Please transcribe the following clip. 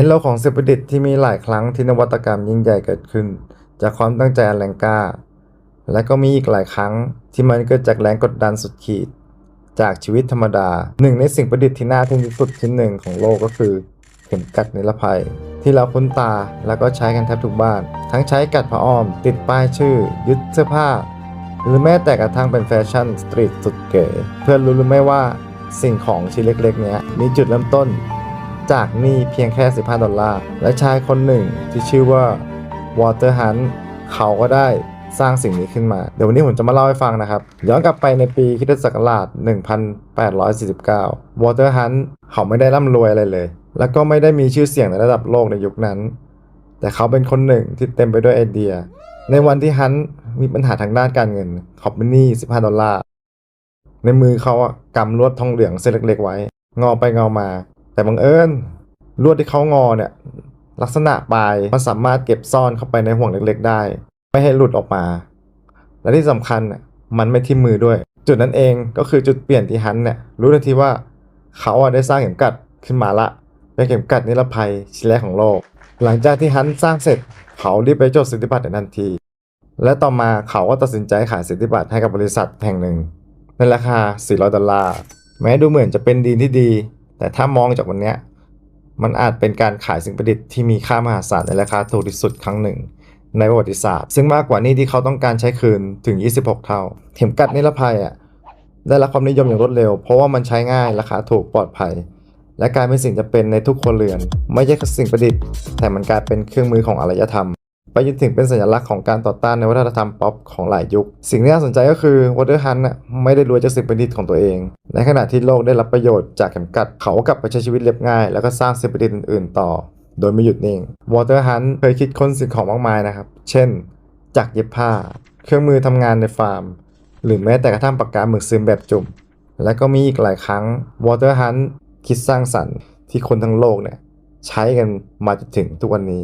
ในโลกของสิ่งประดิษฐ์ที่มีหลายครั้งที่นวัตกรรมยิ่งใหญ่เกิดขึ้น จากความตั้งใจอันแรงกล้า และก็มีอีกหลายครั้งที่มันเกิดจากแรงกดดันสุดขีด จากชีวิตธรรมดาหนึ่งในสิ่งประดิษฐ์ที่น่าทึ่งที่สุดชิ้นหนึ่งของโลกก็คือเข็มกัดนิรภัย ที่เราคุ้นตาแล้วก็ใช้กันแทบทุกบ้าน ทั้งใช้กัดผ้าอ้อม ติดป้ายชื่อ ยึดเสื้อผ้า หรือแม้แต่กระทั่งเป็นแฟชั่นสตรีทสุดเก๋เพื่อนรู้หรือไม่ว่าสิ่งของชิ้นเล็กๆ เนี้ยมีจุดเริ่มต้น จากหนี้เพียงแค่ 15 ดอลลาร์ และชายคนหนึ่งที่ชื่อว่าวอเตอร์ฮันเขาก็ได้สร้างสิ่งนี้ขึ้นมา เดี๋ยววันนี้ผมจะมาเล่าให้ฟังนะครับ ย้อนกลับไปในปีคริสตศักราช 1849 วอเตอร์ฮันเขาไม่ได้ร่ำรวยอะไรเลย แล้วก็ไม่ได้มีชื่อเสียงในระดับโลกในยุคนั้น แต่เขาเป็นคนหนึ่งที่เต็มไปด้วยไอเดีย ในวันที่ฮันมีปัญหาทางด้านการเงินขอบเป็นหนี้15 ดอลลาร์ ในมือเขาอะกำลวดทองเหลืองเส้นเล็กๆไว้ งอไปงอมา แต่บังเอิญลวดที่เขางอเนี่ยลักษณะปลายมันสามารถเก็บซ่อนเข้าไปในห่วงเล็กๆ ได้ ไม่ให้หลุดออกมา และที่สำคัญน่ะมันไม่ทิ่มมือด้วย จุดนั้นเองก็คือจุดเปลี่ยนที่ฮันเนี่ยรู้ทันทีว่าเขาอะได้สร้างเข็มกัดขึ้นมาละเป็นเข็มกัดนิรภัยชิ้นแรกของโลก หลังจากที่ฮันสร้างเสร็จเขารีบไปจดสิทธิบัตรในทันที และต่อมาเขาก็ตัดสินใจขายสิทธิบัตรให้กับบริษัทแห่งหนึ่งในราคา 400 ดอลลาร์ แม้ดูเหมือนจะเป็นดีลที่ดี แต่ถ้ามองจากวันนี้มันอาจเป็นการขายสิ่งประดิษฐ์ที่มีค่ามหาศาลในราคาถูกที่สุดครั้งหนึ่ง ในประวัติศาสตร์ ซึ่งมากกว่านี้ที่เขาต้องการใช้คืนถึง 26 เท่า เข็มกัดนิรภัยอะได้รับความนิยมอย่างรวดเร็ว เพราะว่ามันใช้ง่ายราคาถูกปลอดภัย และกลายเป็นสิ่งจำเป็นในทุกครัวเรือน ไม่ใช่แค่สิ่งประดิษฐ์ แต่มันกลายเป็นเครื่องมือของอารยธรรม ไปจนถึงเป็นสัญลักษณ์ของการต่อต้านในวัฒนธรรมป๊อปของหลายยุค สิ่งที่น่าสนใจก็คือวอเตอร์ฮันน่ะไม่ได้รวยจากสิ่งประดิษฐ์ของตัวเอง ในขณะที่โลกได้รับประโยชน์จากเข็มกัดเขากลับไปใช้ชีวิตเรียบง่าย แล้วก็สร้างสิ่งประดิษฐ์อื่นๆ ต่อ โดยไม่หยุดนิ่งวอเตอร์ฮันเคยคิดค้นสิ่งของมากมายนะครับ เช่น จักรเย็บผ้า เครื่องมือทำงานในฟาร์ม หรือแม้แต่กระทั่งปากกาหมึกซึมแบบจุ่ม และก็มีอีกหลายครั้งวอเตอร์ฮันคิดสร้างสรรค์ที่คนทั้งโลกเนี่ยใช้กันมาจนถึงทุกวันนี้